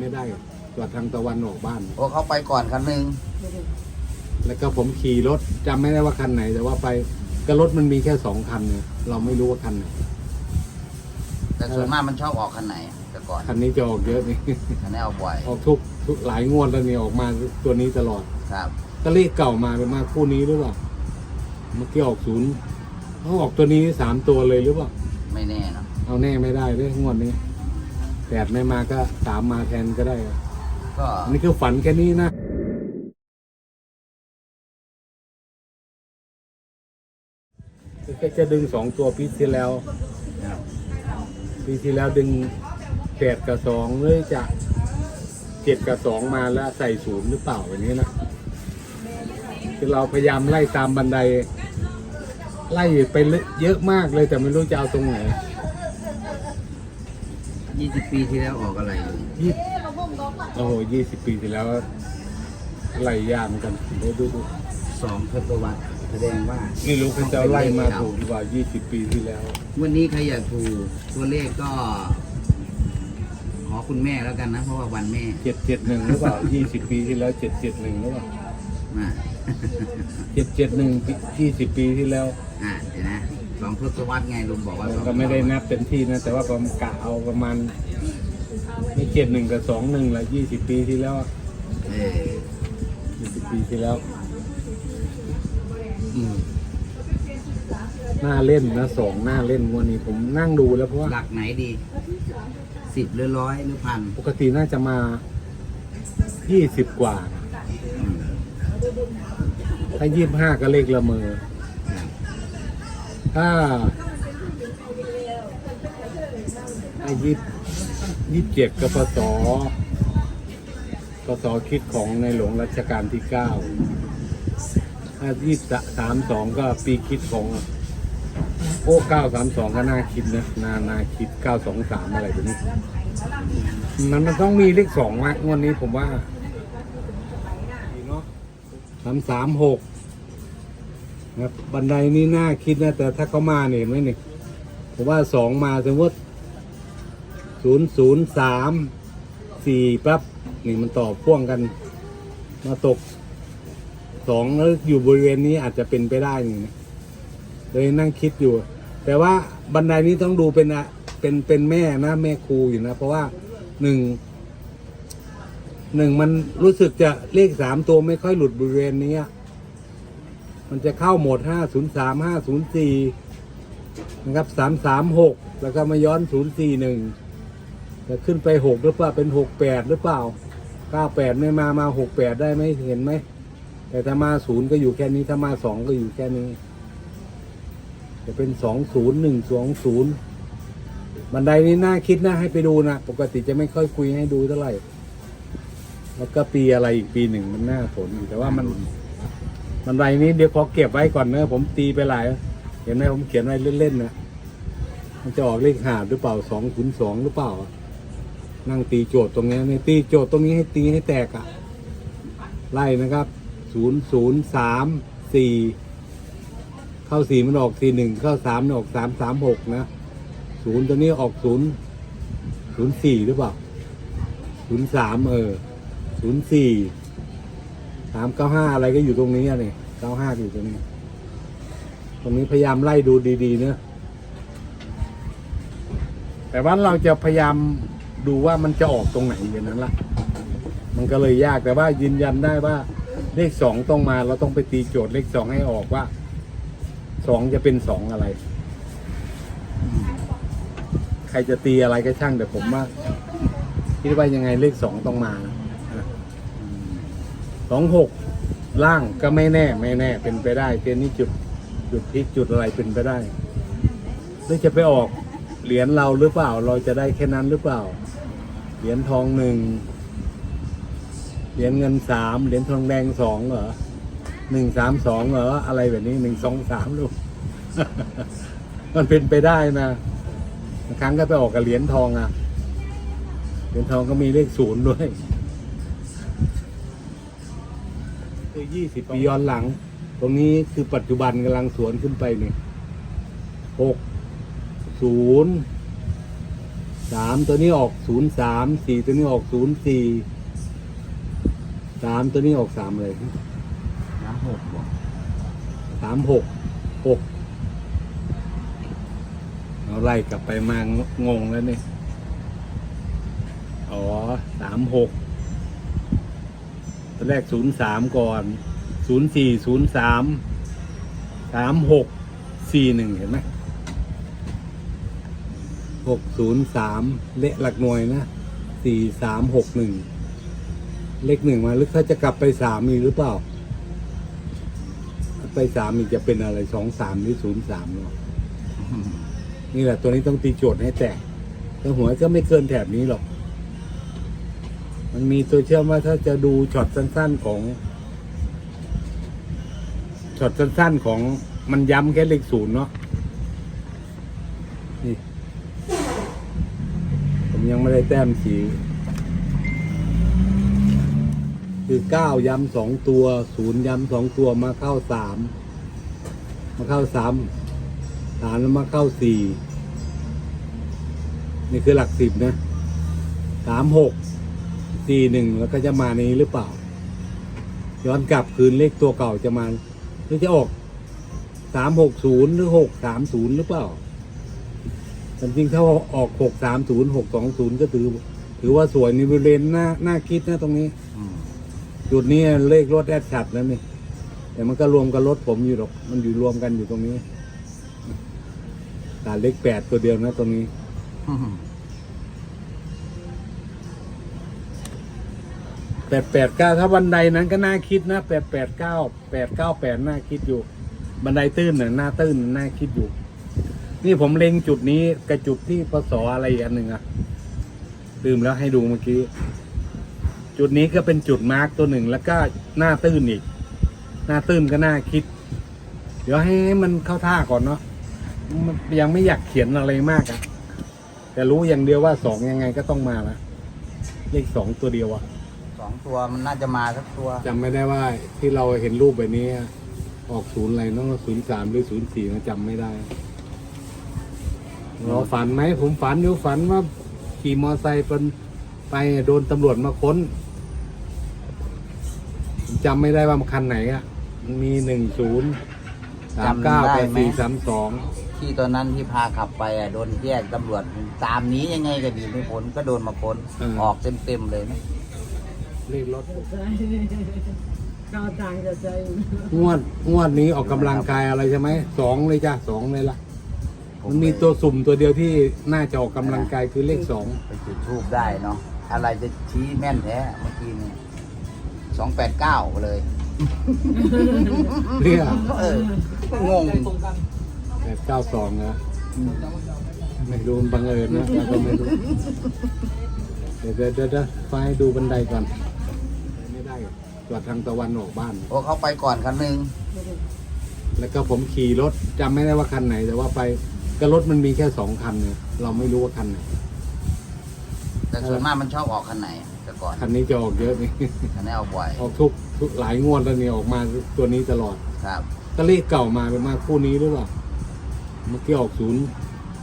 ไม่ได้จอดทางตะวันออกบ้าน โอ้เขาไปก่อนคันหนึงแล้วก็ผมขี่รถจำไม่ได้ว่าคันไหน แต่ว่าไปก็รถมันมีแค่สองคันเนี่ยเราไม่รู้ว่าคันไหนแต่ส่วนมากมันชอบออกคันไหนแต่ก่อนคันนี้จะออกเยอะนี่คันนี้เอาบ่อยออกทุกทุกหลายงวดแล้วเนี่ยออกมาตัวนี้ตลอดครับ ก็เลขเก่ามาเป็นมาคู่นี้หรือเปล่าเมื่อกี้ออกศูนย์เขาออกตัวนี้สามตัวเลยหรือเปล่าไม่แน่เนอะเอาแน่ไม่ได้เลยงวดนี้ แปดไม่มาก็สามมาแทนก็ได้ก็อันนี้คือฝันแค่นี้นะคือแค่จะดึงสองตัวปีที่แล้วครับปีที่แล้วดึงแปดกับสองเลยจะเจ็ดกับสองมาแล้วใส่ศูนย์หรือเปล่าอย่างนี้นะคือเราพยายามไล่ตามบันได ไล่ไปเยอะมากเลยแต่ไม่รู้จะเอาตรงไหน ยี่สิบปีที่แล้วออกอะไรอยู่ยี่โอ้โหยี่สิบปีที่แล้วไล่ยากเหมือนกันดูดูดูสองทศวรรษแสดงว่าไม่รู้เขาจะเอาไล่มาถูกหรือเปล่ายี่สิบปีที่แล้ว วันนี้ใครอยากถูกตัวเลขก็ ขอคุณแม่แล้วกันนะ เพราะว่าวันแม่เจ็ดเจ็ดหนึ่งหรือเปล่ายี่สิบปีที่แล้วเจ็ดเจ็ดหนึ่งหรือเปล่ามาเจ็ดเจ็ดหนึ่งยี่สิบปีที่แล้ว อ่าเดี๋ยวนะ สองทศวรรษไงลุงบอกว่าสองก็ไม่ได้นับเต็มที่นะ แต่ว่าผมกะเอาประมาณไม่เจ็ดหนึ่งกับสองหนึ่งละยี่สิบปีที่แล้วเออยี่สิบปีที่แล้วอืมหน้าเล่นนะสองหน้าเล่นวันนี้ผมนั่งดูแล้วเพราะว่าหลักไหนดีสิบหรือร้อยหรือพันปกติน่าจะมายี่สิบกว่าอืมถ้ายี่สิบห้าก็เลขละเมอครับ ถ้าถ้ายี่ยี่เจ็ดก็พศพศคิดของในหลวงรัชกาลที่เก้าถ้ายี่สามสองก็ปีคิดของโอ้เก้าสามสองก็น่าคิดนะนานาคิดเก้าสองสามอะไรแบบนี้ มันมันต้องมีเลขสองมากงวดนี้ผมว่าสามสามหก ครับบันไดนี่น่าคิดนะ แต่ถ้าเขามาเนี่ยเห็นไหมเนี่ยผมว่าสองมาสมมติศูนย์ศูนย์สามสี่ปั๊บนี่มันต่อพ่วงกัน มาตกสองแล้วอยู่บริเวณนี้อาจจะเป็นไปได้นี่นะเลยนั่งคิดอยู่ แต่ว่าบันไดนี้ต้องดูเป็นอะเป็นเป็นแม่นะแม่ครูอยู่นะ เพราะว่าหนึ่งหนึ่งมันรู้สึกจะเลขสามตัวไม่ค่อยหลุดบริเวณนี้ มันจะเข้าโหมด 503 504 นะครับ 336 แล้วก็มาย้อน 041 จะขึ้นไป 6 หรือเปล่า เป็น 68 หรือเปล่า 98 ไม่มา มา 68 ได้ไหมเห็นไหม แต่ถ้ามา 0 ก็อยู่แค่นี้ ถ้ามา 2 ก็อยู่แค่นี้ จะเป็น 20 120บันไดนี้น่าคิดนะให้ไปดูนะ ปกติจะไม่ค่อยคุยให้ดูเท่าไหร่ แล้วก็ปีอะไรอีกปีหนึ่งมันน่าสนอยู่แต่ว่ามัน บันไดนี้เดี๋ยวขอเก็บไว้ก่อนเนอะผมตีไปหลายเห็นไหมผมเขียนไว้เล่นๆนะมันจะออกเลขหาบหรือเปล่าสองศูนสองหรือเปล่า นั่งตีโจทย์ตรงนี้เนี่ตีโจทย์ตรงนี้ให้ตีให้แตกอะไล่นะครับศูนย์ศูนย์สามสี่เข้าสี่มันออกสี่หนึ่งเข้าสามมันออกสามสามหกนะศูนย์ตัวนี้ออกศูนย์ศูนย์สี่หรือเปล่าศูนย์สามเออศูนย์สี่ สามเก้าห้าอะไรก็อยู่ตรงนี้อะนี่เก้าห้าอยู่ตรงนี้ ตรงนี้พยายามไล่ดูดีๆเนอะแต่ว่าเราจะพยายามดูว่ามันจะออกตรงไหนอย่างนั้นละมันก็เลยยากแต่ว่ายืนยันได้ว่า เลขสองต้องมาเราต้องไปตีโจทย์เลขสองให้ออกว่าสองจะเป็นสองอะไร ใครจะตีอะไรก็ช่างแต่ผมว่าคิดว่ายังไงเลขสองต้องมานะ สองหกล่างก็ไม่แน่ไม่แน่ เป็นไปได้เกณฑ์นี้จุดจุดพลิกจุดอะไรเป็นไปได้หรือจะไปออกเหรียญเราหรือเปล่า เราจะได้แค่นั้นหรือเปล่า เหรียญทองหนึ่งเหรียญเงินสามเหรียญทองแดงสองเหรอหนึ่งสามสองเหรออะไรแบบนี้หนึ่งสองสามลูกมันเป็นไปได้นะครั้งก็ไปออกกับเหรียญทองอะเหรียญทองก็มีเลขศูนย์ด้วย คือยี่สิบปีย้อนหลัง ตรงนี้คือปัจจุบันกำลังสวนขึ้นไปเนี่ยหกศูนย์สามตัวนี้ออกศูนย์สามสี่ตัวนี้ออกศูนย์สี่สามตัวนี้ออกสามเลยน้ำหกบอกสามหกหกเอาไล่กลับไปมางงแล้วนี่อ๋อสามหก อนแรกศูนย์สามก่อนศูนย์สี่ศูนย์สามสามหกสี่หนึ่งเห็นไหมหกศูนย์สามเลขหลักหน่วยนะสี่สามหกหนึ่งเลขหนึ่งมาหรือเขาจะกลับไปสามอีกหรือเปล่า ไปสามอีกจะเป็นอะไรสองสามหรือศูนย์สามเนาะนี่แหละตัวนี้ต้องตีโจทย์ให้แตกแต่หัวก็ไม่เกินแถบนี้หรอก มันมีตัวเชื่อมว่าถ้าจะดูช็อตสั้น ๆของช็อตสั้น ๆของมันย้ำแค่เลขศูนย์เนาะนี่ ผมยังไม่ได้แต้มสีคือเก้าย้ำสองตัวศูนย์ย้ำสองตัวมาเข้าสามมาเข้าสามสามแล้วมาเข้าสี่นี่คือหลักสิบนะสามหก สี่หนึ่งแล้วก็จะมาในนี้หรือเปล่า ย้อนกลับคืนเลขตัวเก่าจะมาหรือจะออกสามหกศูนย์หรือหกสามศูนย์หรือเปล่าแต่จริงถ้าออกหกสามศูนย์หกสองศูนย์ก็ถือ ถือว่าสวยในบริเวณหน้าหน้าคิดนะตรงนี้อืมจุดนี้เลขรถแอดชัดแล้วนี่แต่มันก็รวมกับรถผมอยู่หรอก มันอยู่รวมกันอยู่ตรงนี้แต่เลขแปดตัวเดียวนะตรงนี้ แปดแปดเก้าถ้าบันไดนั้นก็น่าคิดนะแปดแปดเก้าแปดเก้าแปดน่าคิดอยู่ บันไดตื้นน่ะหน้าตื้นน่าคิดอยู่ นี่ผมเล็งจุดนี้กับจุดที่พศอะไรอีกอันหนึ่งอะลืมแล้วให้ดูเมื่อกี้ จุดนี้ก็เป็นจุดมาร์กตัวหนึ่งแล้วก็หน้าตื้นอีก หน้าตื้นก็น่าคิด เดี๋ยวให้มันเข้าท่าก่อนเนาะมันยังไม่อยากเขียนอะไรมากอะแต่รู้อย่างเดียวว่าสองยังไงก็ต้องมาละเลขสองตัวเดียวอะ องตัวมันน่าจะมาสักตัวจำไม่ได้ว่าที่เราเห็นรูปแบบนี้ ออกศูนย์อะไรเน้องศูนย์สามหรือศูนย์สี่จำไม่ได้เราฝันไหมผมฝันอยู่ฝันว่าขี่มอไซค์เป็นไปโดนตำรวจมาค้นผมจำไม่ได้ว่ามันคันไหนอะมันมีหนึ่งศูนย์สามเก้าแปดสี่สามสองที่ตอนนั้นที่พาขับไปอะโดนแยกตำรวจตามหนี้ยังไงก็ดีไม่พ้นก็โดนมาพ้นออกเต็มๆเลยนะ เลขรถเข้าทางจะใจงวดงวดนี้ออกกำลังกายอะไรใช่ไหมสองเลยจ้ะสองเลยล่ะมันมีตัวสุ่มตัวเดียวที่น่าจะออกกำลังกายคือเลขสองไปจุดทูบได้เนาะอะไรจะชี้แม่นแท้เมื่อกี้นี่สองแปดเก้าเลยเรียกเอองงแปดเก้าสองนะ ไม่รู้มันบังเอิญนะเราก็ไม่รู้ เดี๋ยวเดี๋ยวเดี๋ยวเดี๋ยวไฟดูบันไดก่อน ไม่ได้จอดทางตะวันออกบ้าน โอ้เขาไปก่อนคันหนึงแล้วก็ผมขี่รถจำไม่ได้ว่าคันไหน แต่ว่าไปก็รถมันมีแค่สองคันเนี่ยเราไม่รู้ว่าคันไหน แต่ส่วนมากมันชอบออกคันไหนแต่ก่อนคันนี้จะออกเยอะนี่ คันนี้เอาบ่อยออกทุกทุกหลายงวดแล้วเนี่ยออกมาตัวนี้ตลอดครับก็เลขเก่ามาเป็นมาคู่นี้หรือเปล่าเมื่อกี้ออกศูนย์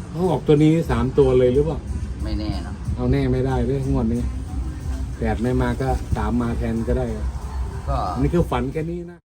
เขาออกตัวนี้สามตัวเลยหรือเปล่า ไม่แน่เนาะเอาแน่ไม่ได้เลยงวดนี้แปดไม่มาก็สามมาแทนก็ได้ก็ อันนี้คือฝันแค่นี้นะ